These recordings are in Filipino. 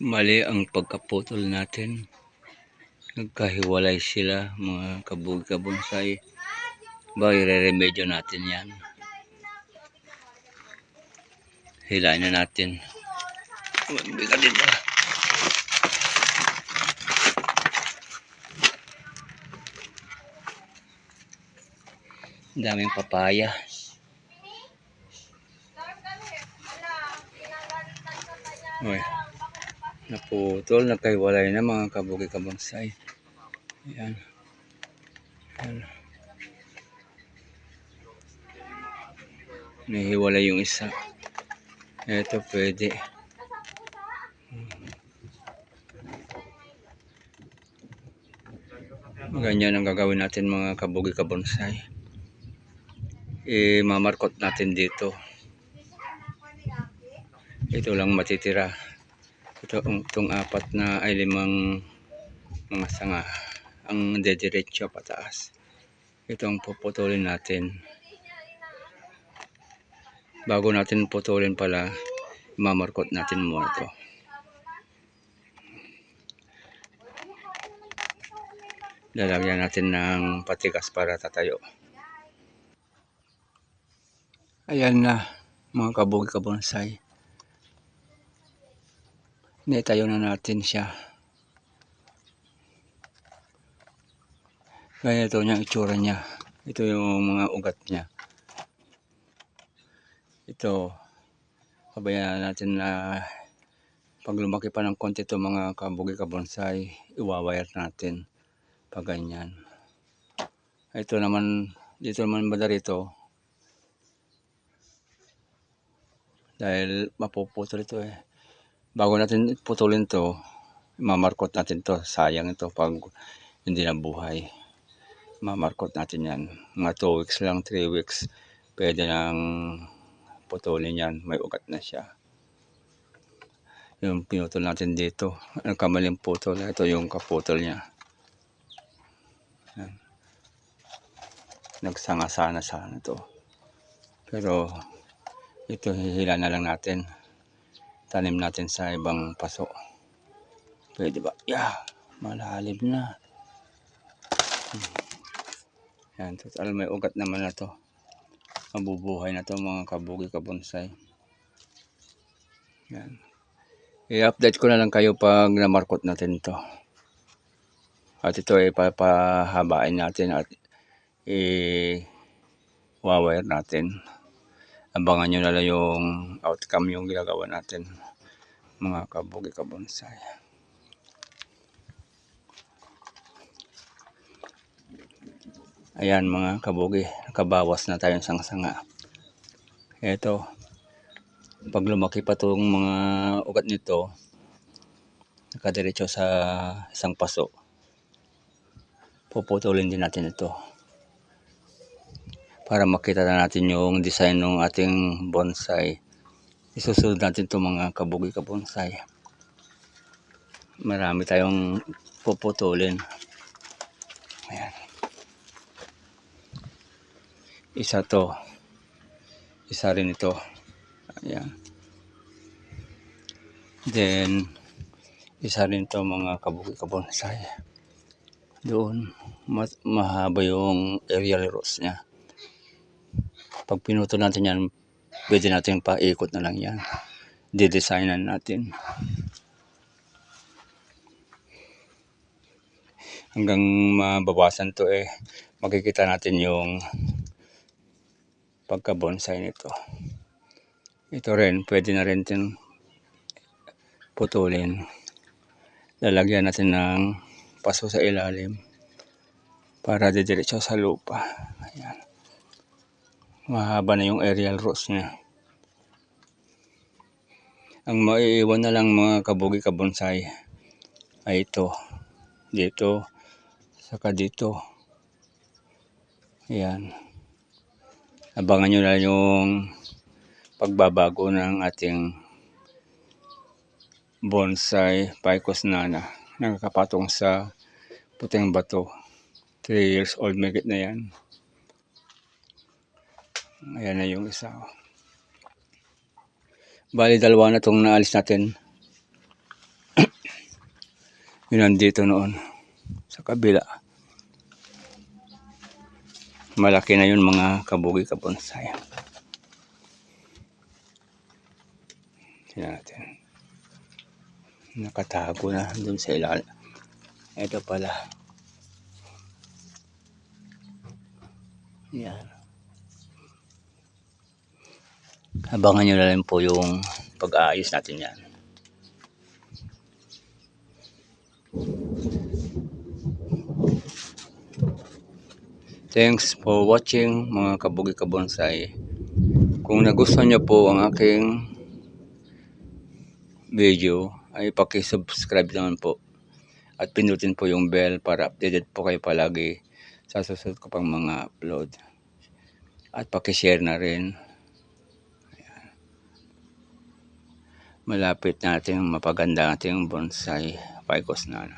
Mali ang pagkaputol natin. Nagkahiwalay sila mga kabug kabonsay. Ba, ireremedyo natin yan. Hilain na natin. Bigat din ba? Daming papaya. Uy. Naputol, nagkahiwalay na mga kabugi kabonsay. Ayan. Ayan. Nahiwalay yung isa. Ito pwede. Ganyan ang gagawin natin mga kabugi kabonsay. I-mamarkot natin dito. Ito lang matitira. Ito itong apat na ay limang mga sanga ang dediretso pataas. Ito ang puputulin natin. Bago natin putulin pala, mamarkot natin muna ito. Lalagyan natin ng patigas para tatayo. Ayan na mga kabog kabonsay. Naitayo na natin siya. Ganito niya itsura niya. Ito yung mga ugat niya. Ito, pabayaan natin na pag lumaki pa ng konti ito mga kabugi kabonsay, iwawire natin pag ganyan. Ito naman, dito naman banda rito, dahil mapuputol ito eh. Bago natin putulin to, mamarkot natin to. Sayang ito pag hindi na buhay. Mamarkot natin yan. Mga 2 weeks lang, 3 weeks. Pwede nang putulin yan. May ugat na siya. Yung pinutol natin dito. Ang kamaling putol. Ito yung kaputol niya. Yan. Nagsanga-sana sana to. Pero ito hihila na lang natin tanim natin sa ibang paso. Pwede ba? yeah malalim na. Hmm. yan total may ugat naman na to. Mabubuhay na to mga kabugi kabonsay yan. I-update ko na lang kayo pag namarkot natin to. At ito ay papahabain natin at i-wire natin abangan nyo na lang yung outcome yung ginagawa natin mga kabugi kabonsay ayan mga kabugi nakabawas na tayong sanga eto pag lumaki pa itong mga ugat nito nakadiretso sa isang paso puputulin din natin ito para makita na natin yung design ng ating bonsai. Isusunod natin itong mga kabugi ka bonsai. Marami tayong puputulin. Ayan. Isa to. Isa rin ito. Ayan. Then, isa rin to mga kabugi ka bonsai. Doon, mahaba yung aerial roots niya pag pinuto natin yan, pwede natin paikot na lang yan. Didesignan natin. Hanggang mabawasan to eh, makikita natin yung pagka-bonsai nito. Ito rin, pwede na rin din putulin. Lalagyan natin ng paso sa ilalim para didiretso sa lupa. Ayan mahaba na yung aerial roots niya. Ang maiiwan na lang mga kabugi kabonsay ay ito. Dito, saka dito. Ayan. Abangan nyo na yung pagbabago ng ating bonsai Picos nana. Nakakapatong sa puting bato. 3 years old megit na yan. Ayan na yung isa. Bali, dalawa na itong naalis natin. Yun nandito noon. Sa kabila. Malaki na yun mga kabugi kabonsay. Tingnan natin. Nakatago na dun sa ilalim. Ito pala. Yan. Abangan nyo na lang po yung pag-aayos natin yan. Thanks for watching mga kabugi kabonsay. Kung nagustuhan nyo po ang aking video ay paki-subscribe naman po at pindutin po yung bell para updated po kayo palagi sa susunod ko pang mga upload at paki-share na rin malapit natin mapaganda natin bonsai paikos na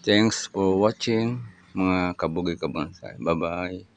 thanks for watching mga kabugi kabonsai bye bye